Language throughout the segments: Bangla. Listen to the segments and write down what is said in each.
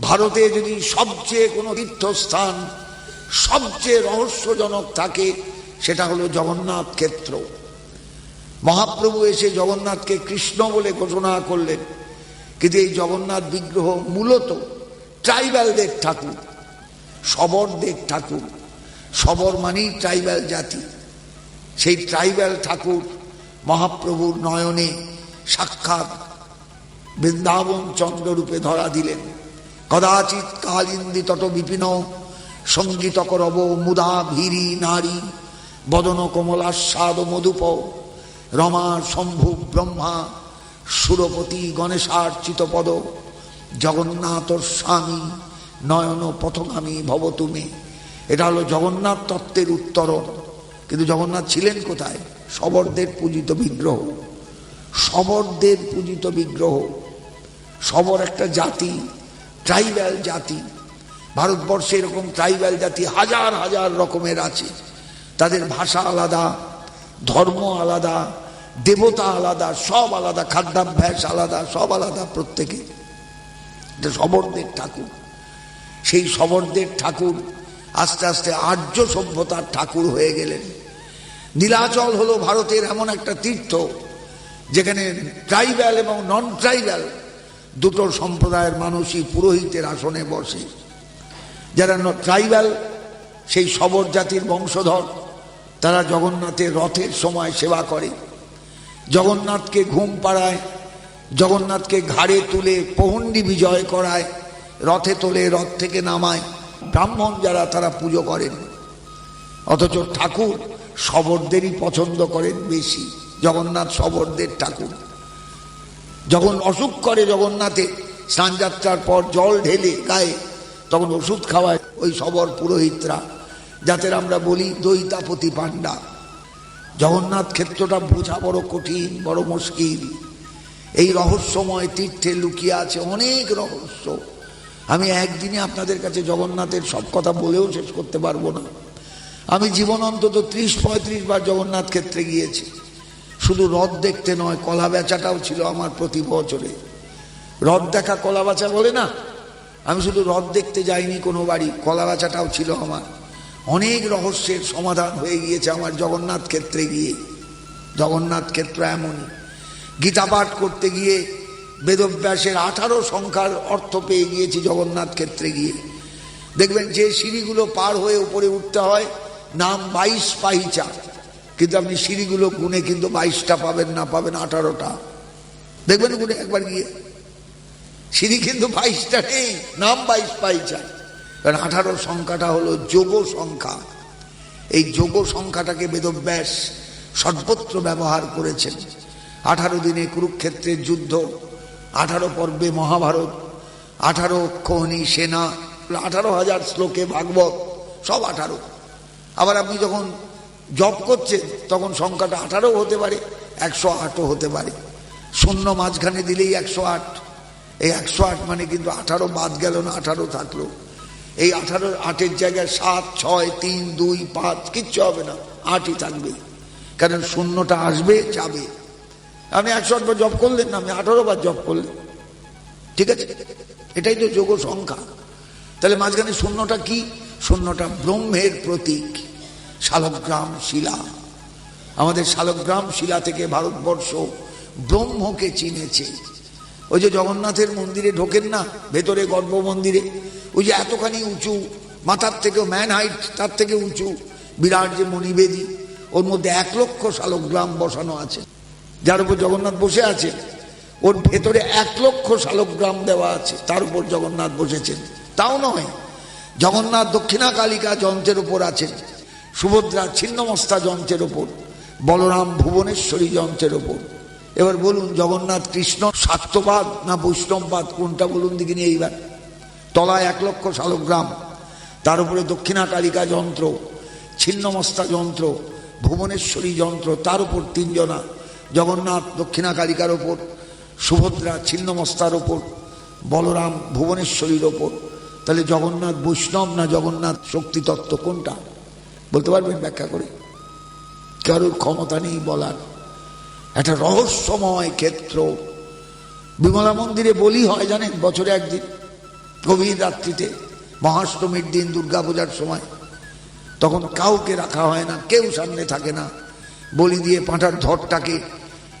ভারতে যদি সবচেয়ে কোনো তীর্থস্থান সবচেয়ে রহস্যজনক থাকে, সেটা হলো জগন্নাথ ক্ষেত্র। মহাপ্রভু এসে জগন্নাথকে কৃষ্ণ বলে ঘোষণা করলেন। কিন্তু এই জগন্নাথ বিগ্রহ মূলত ট্রাইবালদের ঠাকুর শবরদের ঠাকুর। শবর মানেই ট্রাইবাল জাতি। সেই ট্রাইবাল ঠাকুর মহাপ্রভুর নয়নে সাক্ষাৎ বৃন্দাবন চন্দ্ররূপে ধরা দিলেন। কদাচিৎ কালিন্দি তট বিপিন সংগীত করব মুদা ভীরি নারী, বদন কমলাস্বাদ মধুপ, রমা শম্ভু ব্রহ্মা, সুরপতি গণেশার্চিত পদ জগন্নাথর স্বামী, নয়ন পথগামী ভব তুমি। এটা হলো জগন্নাথ তত্ত্বের উত্তরণ। কিন্তু জগন্নাথ ছিলেন কোথায়? শবরদের পূজিত বিগ্রহ। শবরদের পূজিত বিগ্রহ। শবর একটা জাতি। ট্রাইব্যাল জাতি, ভারতবর্ষে এরকম ট্রাইব্যাল জাতি হাজার হাজার রকমের আছে। তাদের ভাষা আলাদা, ধর্ম আলাদা, দেবতা আলাদা, সব আলাদা, খাদ্যাভ্যাস আলাদা, সব আলাদা প্রত্যেকে। এটা শবরদের ঠাকুর। সেই শবরদের ঠাকুর আস্তে আস্তে আর্য সভ্যতার ঠাকুর হয়ে গেলেন। নীলাচল হলো ভারতের এমন একটা তীর্থ, যেখানে ট্রাইব্যাল এবং নন ট্রাইব্যাল দুটো সম্প্রদায়ের মানুষই পুরোহিতের আসনে বসে। যারা ট্রাইবাল, সেই শবর জাতির বংশধর, তারা জগন্নাথের রথের সময় সেবা করে। জগন্নাথকে ঘুম পাড়ায়, জগন্নাথকে ঘাড়ে তুলে পহণ্ডি বিজয় করায়, রথে তোলে রথ থেকে নামায়। ব্রাহ্মণ যারা, তারা পুজো করেন। অথচ ঠাকুর শবরদেরই পছন্দ করেন বেশি। জগন্নাথ শবরদের ঠাকুর। যখন অসুখ করে জগন্নাথে স্নানযাত্রার পর জল ঢেলে গায়ে, তখন ওষুধ খাওয়ায় ওই সবর পুরোহিতরা যাতে আমরা বলি দৈতাপতি পাণ্ডা। জগন্নাথ ক্ষেত্রটা বোঝা বড় কঠিন, বড় মুশকিল। এই রহস্যময় তীর্থে লুকিয়ে আছে অনেক রহস্য। আমি একদিনে আপনাদের কাছে জগন্নাথের সব কথা বলেও শেষ করতে পারব না। আমি জীবন অন্তত ত্রিশ পঁয়ত্রিশ বার জগন্নাথ ক্ষেত্রে গিয়েছি। শুধু রথ দেখতে নয়, কলা বেচাটাও ছিল আমার প্রতি বছরে। রথ দেখা কলা বেচা বলে না? আমি শুধু রথ দেখতে যাইনি কোনো বাড়ি, কলা বেচাটাও ছিল আমার। অনেক রহস্যের সমাধান হয়ে গিয়েছে আমার জগন্নাথ ক্ষেত্রে গিয়ে। জগন্নাথ ক্ষেত্র এমনই। গীতা পাঠ করতে গিয়ে বেদব্যাসের আঠারো সংখ্যার অর্থ পেয়ে গিয়েছি জগন্নাথ ক্ষেত্রে গিয়ে। দেখবেন যে সিঁড়িগুলো পার হয়ে উপরে উঠতে হয়, নাম বাইশ পাহিচা। কিন্তু আপনি সিঁড়িগুলো গুনে কিন্তু বাইশটা পাবেন না, পাবেন আঠারোটা। দেখবেন গুনে একবার গিয়ে। সিঁড়ি কিন্তু বাইশটা নেই, নাম বাইশ পাইচা কারণ আঠারো সংখ্যাটা হলো যোগ সংখ্যা। এই যোগ সংখ্যাটাকে বেদব্যাস সর্বত্র ব্যবহার করেছেন। আঠারো দিনে কুরুক্ষেত্রের যুদ্ধ, আঠারো পর্বে মহাভারত, আঠারো খনি, সেনা, আঠারো হাজার শ্লোকে ভাগবত, সব আঠারো। আবার আপনি যখন জব করছেন তখন সংখ্যাটা আঠারো হতে পারে, একশো আটও হতে পারে। শূন্য মাঝখানে দিলেই একশো আট। এই একশো আট মানে কিন্তু আঠারো বাদ গেল না, আঠারো থাকল। এই আঠারো আটের জায়গায় সাত, ছয়, তিন, দুই, পাঁচ, কিচ্ছু হবে না, আটই থাকবে। কারণ শূন্যটা আসবে, যাবে। আপনি একশো আটবার জব করলেন না, আমি আঠারো বার জব করলেন। ঠিক আছে? এটাই তো যোগ সংখ্যা তাহলে মাঝখানে শূন্যটা কি? শূন্যটা ব্রহ্মের প্রতীক। শালগ্রাম শিলা। আমাদের শালগ্রাম শিলা থেকে ভারতবর্ষ ব্রহ্মকে চিনেছে। ওই যে জগন্নাথের মন্দিরে ঢোকেন না, ভেতরে গর্ভ মন্দিরে ওই যে এতখানি উঁচু, মাথার থেকেও ম্যান হাইট তার থেকে উঁচু, বিরাট যে মণিবেদী, ওর মধ্যে এক লক্ষ শালগ্রাম বসানো আছে। যার উপর জগন্নাথ বসে আছে, ওর ভেতরে এক লক্ষ শালগ্রাম দেওয়া আছে, তার উপর জগন্নাথ বসেছেন। তাও নয়, জগন্নাথ দক্ষিণা কালিকা যন্ত্রের উপর আছেন। সুভদ্রা ছিন্নমস্তা যন্ত্রের ওপর, বলরাম ভুবনেশ্বরী যন্ত্রের ওপর। এবার বলুন, জগন্নাথ, কৃষ্ণ সাত্যবাদ না বৈষ্ণববাদ, কোনটা বলুন দেখিনি এইবার। তলায় এক লক্ষ শালগ্রাম তার উপরে দক্ষিণা কালিকা যন্ত্র, ছিন্নমস্তা যন্ত্র, ভুবনেশ্বরী যন্ত্র, তার উপর তিনজনা, জগন্নাথ দক্ষিণা কালিকার ওপর, সুভদ্রা ছিন্নমস্তার ওপর, বলরাম ভুবনেশ্বরীর ওপর। তাহলে জগন্নাথ বৈষ্ণব না জগন্নাথ শক্তিতত্ত্ব কোনটা? বলতে পারবেন ব্যাখ্যা করে। কারোর ক্ষমতা নেই বলার। একটা রহস্যময় ক্ষেত্র। বিমলা মন্দিরে বলি হয় জানেন, বছরে একদিন, গভীর রাত্রিতে, মহাষ্টমীর দিন, দুর্গাপূজার সময়। তখন কাউকে রাখা হয় না, কেউ সামনে থাকে না। বলি দিয়ে পাঁঠার ধরটাকে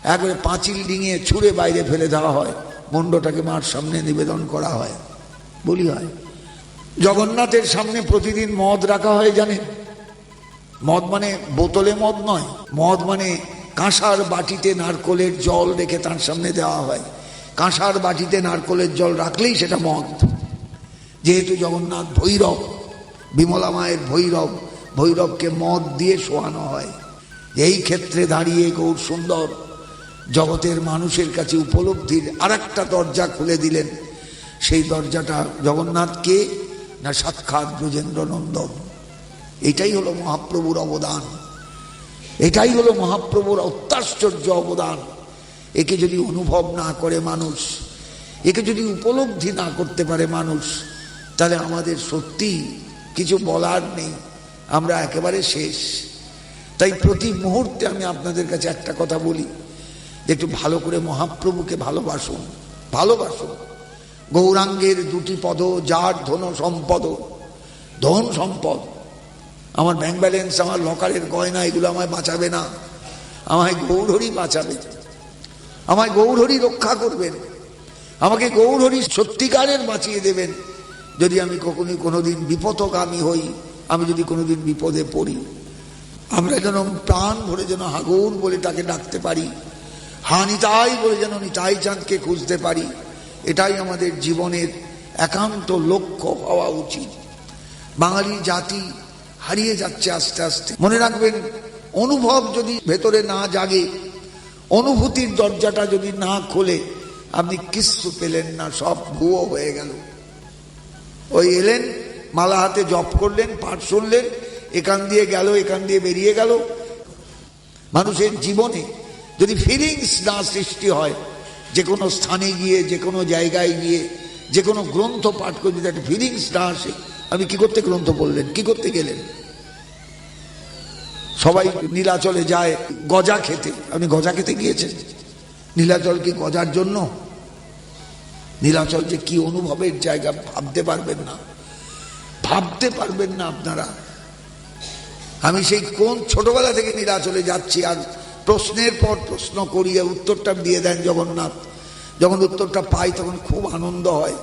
একবারে পাঁচিল ডিঙিয়ে ছুঁড়ে বাইরে ফেলে দেওয়া হয়। মুন্ডটাকে মার সামনে নিবেদন করা হয়। বলি হয়। জগন্নাথের সামনে প্রতিদিন মদ রাখা হয় জানেন? মদ মানে বোতলে মদ নয়। মদ মানে কাঁসার বাটিতে নারকোলের জল রেখে তার সামনে দেওয়া হয়। কাঁসার বাটিতে নারকোলের জল রাখলেই সেটা মদ। যেহেতু জগন্নাথ ভৈরব, বিমলা মায়ের ভৈরব, ভৈরবকে মদ দিয়ে শোয়ানো হয়। এই ক্ষেত্রে দাঁড়িয়ে গৌর সুন্দর জগতের মানুষের কাছে উপলব্ধির আর একটা দরজা খুলে দিলেন। সেই দরজাটা জগন্নাথকে না সাক্ষাৎ ব্রজেন্দ্র নন্দন এটাই হলো মহাপ্রভুর অবদান। এটাই হলো মহাপ্রভুর অত্যাশ্চর্য অবদান। একে যদি অনুভব না করে মানুষ, একে যদি উপলব্ধি না করতে পারে মানুষ, তাহলে আমাদের সত্যি কিছু বলার নেই। আমরা একেবারে শেষ। তাই প্রতি মুহূর্তে আমি আপনাদের কাছে একটা কথা বলি একটু ভালো করে মহাপ্রভুকে ভালোবাসুন ভালোবাসুন। গৌরাঙ্গের দুটি পদ, যার ধন সম্পদ ধন সম্পদ। আমার ব্যাংক ব্যালেন্স আমার লকারের গয়না, এগুলো আমায় বাঁচাবে না। আমায় গৌরহরি বাঁচাবে। আমায় গৌরহরি রক্ষা করবেন। আমাকে গৌরহরি সত্যিকারের বাঁচিয়ে দেবেন। যদি আমি কখনই কোনোদিন বিপদগামী হই, আমি যদি কোনোদিন বিপদে পড়ি, আমরা যেন প্রাণ ভরে যেন হাগৌর বলে তাকে ডাকতে পারি হা নিতাই বলে যেন নিতাই চাঁদকে খুঁজতে পারি, এটাই আমাদের জীবনের একান্ত লক্ষ্য হওয়া উচিত। বাঙালি জাতি হারিয়ে যাচ্ছে আস্তে আস্তে। মনে রাখবেন, অনুভব যদি ভেতরে না জাগে, অনুভূতির দরজাটা যদি না খোলে, আপনি কিচ্ছু পেলেন না, সব ভুয়ো হয়ে গেল। ওই এলেন, মালা হাতে জপ করলেন, পাঠ শুনলেন, এখান দিয়ে গেল, এখান দিয়ে বেরিয়ে গেল। মানুষের জীবনে যদি ফিলিংস না সৃষ্টি হয় যে কোনো স্থানে গিয়ে যে কোনো জায়গায় গিয়ে যে কোনো গ্রন্থ পাঠ করে যদি একটা ফিলিংস না আসে আমি কি করতে গ্রন্থ পড়লেন? কি করতে গেলেন? সবাই নীলাচলে যায় গজা খেতে। আপনি গজা খেতে গিয়েছেন? নীলাচল কি গজার জন্য? নীলাচল যে কি অনুভবের জায়গা ভাবতে পারবেন না। ভাবতে পারবেন না আপনারা। আমি সেই কোন ছোটবেলা থেকে নীলাচলে যাচ্ছি আর প্রশ্নের পর প্রশ্ন করিয়ে উত্তরটা দিয়ে দেন জগন্নাথ। যখন উত্তরটা পাই তখন খুব আনন্দ হয়।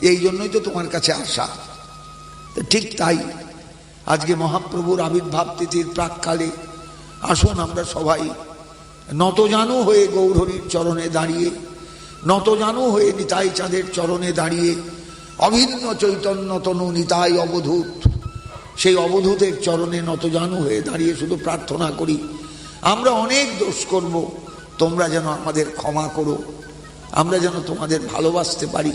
এই জন্যই তো তোমার কাছে আসা। ঠিক তাই। আজকে মহাপ্রভুর আবির্ভাব তিথির প্রাককালে আসুন আমরা সবাই। নতজানু হয়ে গৌরহরির চরণে দাঁড়িয়ে নতজানু হয়ে নিতাই চাঁদের চরণে দাঁড়িয়ে, অভিন্ন চৈতন্য তনু নিতাই অবধূত। সেই অবধূতের চরণে নতজানু হয়ে দাঁড়িয়ে শুধু প্রার্থনা করি, আমরা অনেক দোষ করব, তোমরা যেন আমাদের ক্ষমা করো, আমরা যেন তোমাদের ভালোবাসতে পারি,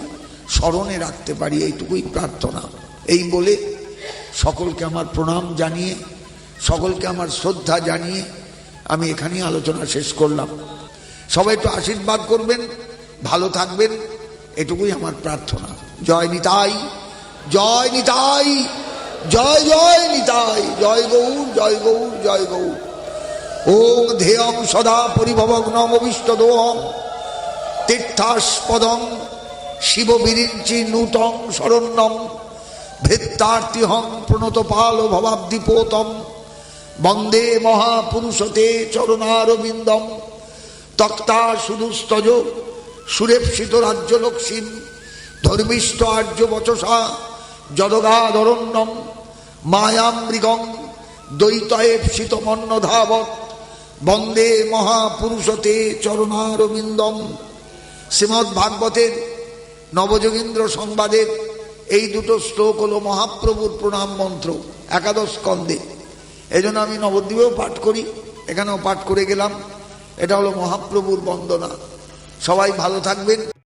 স্মরণে রাখতে পারি, এইটুকুই প্রার্থনা। এই বলে সকলকে আমার প্রণাম জানিয়ে, সকলকে আমার শ্রদ্ধা জানিয়ে আমি এখানেই আলোচনা শেষ করলাম। সবাই একটু আশীর্বাদ করবেন, ভালো থাকবেন, এটুকুই আমার প্রার্থনা। জয় নিতাই জয় নিতাই, জয় জয় নিতাই, জয় গৌর জয় গৌর জয় গৌর। ওম ধেয়ং সদা পরিভবগ্নম অবিষ্টদোহম তীর্থাস্পদম শিববিরিঞ্চি নূতং শরণ্যম ভৃত্তার্তিহং প্রণত পাল ভবাব্দিপোতম বন্দে মহাপুরুষতে চরণারবিন্দম। তক্তা সুদুস্তজ সুরেপসিত রাজ্যলক্ষ্মীম। ধর্মিষ্ঠ আর্য বচসা যদগাধরণ্যম মায়ামৃগং দ্বৈতয়েপসিত মন্নধাবত বন্দে মহাপুরুষতে চরণারবিন্দম। শ্রীমৎ ভাগবতের নবযোগীন্দ্র সংবাদের এই দুটো শ্লোক হলো মহাপ্রভুর প্রণাম মন্ত্র, একাদশ স্কন্দে এই জন্য আমি নবদ্বীপেও পাঠ করি, এখানেও পাঠ করে গেলাম। এটা হলো মহাপ্রভুর বন্দনা। সবাই ভালো থাকবেন।